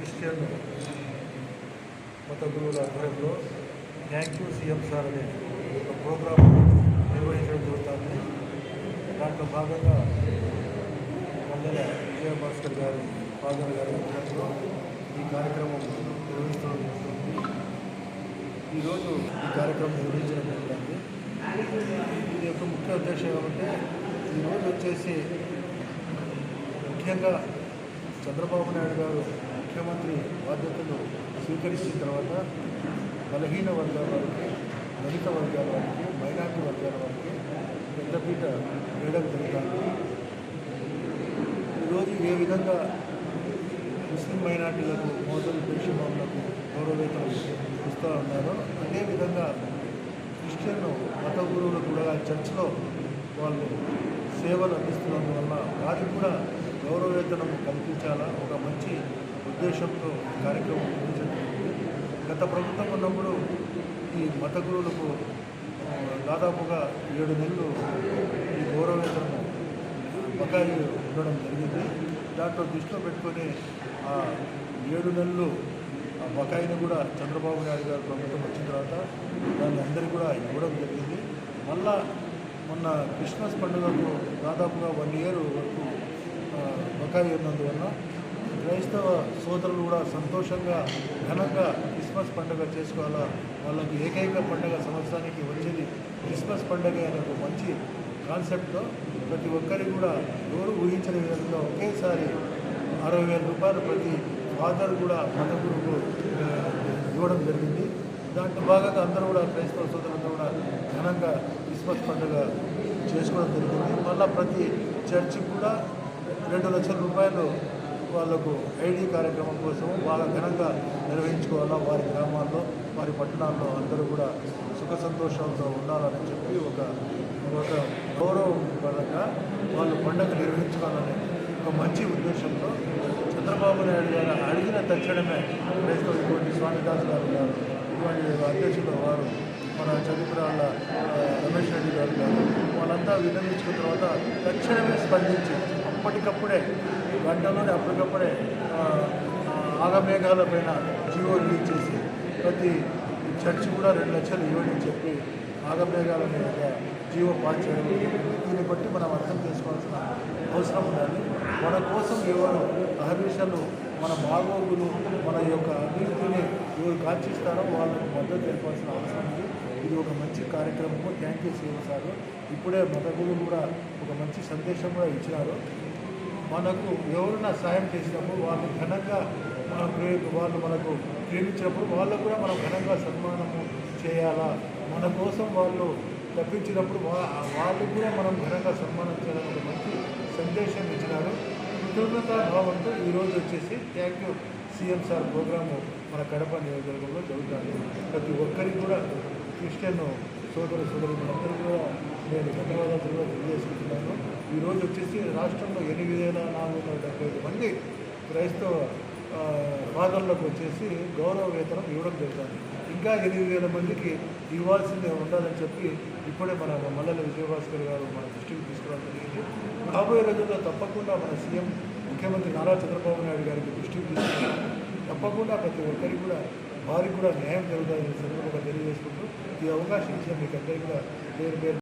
Christian మత గురువుల ఆధ్వర్యంలో థ్యాంక్ యూ సీఎం సార్ అనే ఒక ప్రోగ్రాం నిర్వహించడం జరుగుతుంది. దాంట్లో భాగంగా వందల విజయభాస్కర్ గారి ఫాదర్ గారి ఆధ్వర్యంలో ఈ కార్యక్రమం నిర్వహించడం జరుగుతుంది. ఈరోజు ఈ కార్యక్రమం నిర్వహించడం జరుగుతుంది. ఇది యొక్క ముఖ్య ఉద్దేశం ఏమంటే ఈరోజు వచ్చేసి ముఖ్యంగా చంద్రబాబు నాయుడు గారు ముఖ్యమంత్రి బాధ్యతలు స్వీకరించిన తర్వాత బలహీన వర్గాల వారికి దళిత వర్గాల వారికి మైనార్టీ వర్గాల వారికి పెద్దపీట వేయడం జరుగుతుంది ఈరోజు ఏ విధంగా ముస్లిం మైనార్టీలకు మోదలు పెన్షన్లకు గౌరవేతలు ఇస్తూ ఉన్నారో అదేవిధంగా క్రిస్టియన్ మత గురువులు కూడా చర్చ్లో వాళ్ళు సేవలు అందిస్తున్నందువల్ల వారికి కూడా గౌరవేతనం కల్పించాలా? ఒక మంచి ఉద్దేశంతో కార్యక్రమం నిర్వహించడం గత ప్రభుత్వం ఉన్నప్పుడు ఈ మత గురువులకు దాదాపుగా ఏడు నెలలు ఈ గౌరవేతనం బకాయి ఉండడం జరిగింది. దాంట్లో దృష్టిలో పెట్టుకొని ఆ ఏడు నెలలు ఆ బకాయిని కూడా చంద్రబాబు నాయుడు గారు ప్రభుత్వం వచ్చిన తర్వాత దాన్ని అందరికీ కూడా ఇవ్వడం జరిగింది. మళ్ళా మొన్న క్రిస్మస్ పండుగకు దాదాపుగా వన్ ఇయర్ వరకు బకాయి ఉన్నందువల్ల క్రైస్తవ సోదరులు కూడా సంతోషంగా ఘనంగా క్రిస్మస్ పండుగ చేసుకోవాలా? వాళ్ళకు ఏకైక పండుగ సంవత్సరానికి వచ్చేది క్రిస్మస్ పండుగ అనే ఒక మంచి కాన్సెప్ట్తో ప్రతి ఒక్కరికి కూడా ఎవరు ఊహించని విధంగా ఒకేసారి అరవై వేల రూపాయలు ప్రతి ఫాదర్ కూడా మత ఇవ్వడం జరిగింది. దాంట్లో భాగంగా అందరూ కూడా క్రైస్తవ సోదరులందరూ కూడా ఘనంగా క్రిస్మస్ పండుగ చేసుకోవడం జరిగింది. మళ్ళీ ప్రతి చర్చికి కూడా రెండు లక్షల రూపాయలు వాళ్ళకు ఐడి కార్యక్రమం కోసం బాగా ఘనంగా నిర్వహించుకోవాలా వారి గ్రామాల్లో వారి పట్టణాల్లో అందరూ కూడా సుఖ సంతోషాలతో ఉండాలని చెప్పి ఒక ఒక గౌరవం పరంగా వాళ్ళు పండుగ నిర్వహించుకోవాలని ఒక మంచి ఉద్దేశంతో చంద్రబాబు నాయుడు గారు అడిగిన తక్షణమే క్రైస్తవ ఇటువంటి స్వామిదాస్ గారు గారు ఇటువంటి అధ్యక్షులు వారు మన చదువుకురాళ్ళ రమేష్ రెడ్డి గారు గారు వాళ్ళంతా విన్నవించుకున్న తర్వాత తక్షణమే స్పందించి అప్పటికప్పుడే గంటలోనే అప్పటికప్పుడే ఆగమేఘాల పైన జీవో రిలీజ్ చేసి ప్రతి చర్చ్ కూడా రెండు లక్షలు ఇవ్వండి చెప్పి ఆగమేఘాల మీద జీవో పాస్ చేయడం దీన్ని బట్టి మనం అర్థం చేసుకోవాల్సిన అవసరం ఉండాలి మన కోసం ఎవరు అహర్నిశలు మన బాగోగులు మన యొక్క అభివృద్ధిని ఎవరు కాంక్షిస్తారో వాళ్ళకు మద్దతు తెలపాల్సిన అవసరం ఉంది. ఇది ఒక మంచి కార్యక్రమము. థ్యాంక్ యూ సీఎం సార్ ఇప్పుడే మత కూడా ఒక మంచి సందేశం కూడా ఇచ్చినారు. మనకు ఎవరైనా సాయం చేసినప్పుడు వాళ్ళు ఘనంగా మన ప్రే వాళ్ళు మనకు ప్రేమించినప్పుడు వాళ్ళకు కూడా మనం ఘనంగా సన్మానము చేయాలా? మన కోసం వాళ్ళు తప్పించినప్పుడు వా వాళ్ళు కూడా మనం ఘనంగా సన్మానం చేయాలని ఒక మంచి సందేశం ఇచ్చినారు. కృతజ్ఞతా భావంతో ఈరోజు వచ్చేసి thank you CM sir program మన కడప నియోజకవర్గంలో జరుగుతుంది. ప్రతి ఒక్కరికి కూడా క్రిస్టియన్ సోదర సోదరులందరూ కూడా నేను ధన్యవాదాలు కూడా తెలియజేసుకుంటున్నాను. ఈరోజు వచ్చేసి రాష్ట్రంలో ఎనిమిది వేల నాలుగు వందల డెబ్బై ఐదు మంది క్రైస్తవ ఆ, ఫాదర్లకు వచ్చేసి గౌరవ వేతనం ఇవ్వడం జరుగుతుంది ఇంకా ఎనిమిది వేల మందికి ఇవ్వాల్సిందే ఉండాలని చెప్పి ఇప్పుడే మన మల్లెల విజయభాస్కర్ గారు మన దృష్టికి తీసుకురావడం జరిగింది. రాబోయే రోజుల్లో తప్పకుండా మన సీఎం ముఖ్యమంత్రి నారా చంద్రబాబు నాయుడు గారికి దృష్టికి తీసుకురావడం తప్పకుండా ప్రతి ఒక్కరికి కూడా వారికి కూడా న్యాయం జరుగుతుందని సందర్భంగా తెలియజేసుకుంటూ ఈ అవకాశం ఇచ్చిన మీకు అందరికీ కూడా పేరు పేరు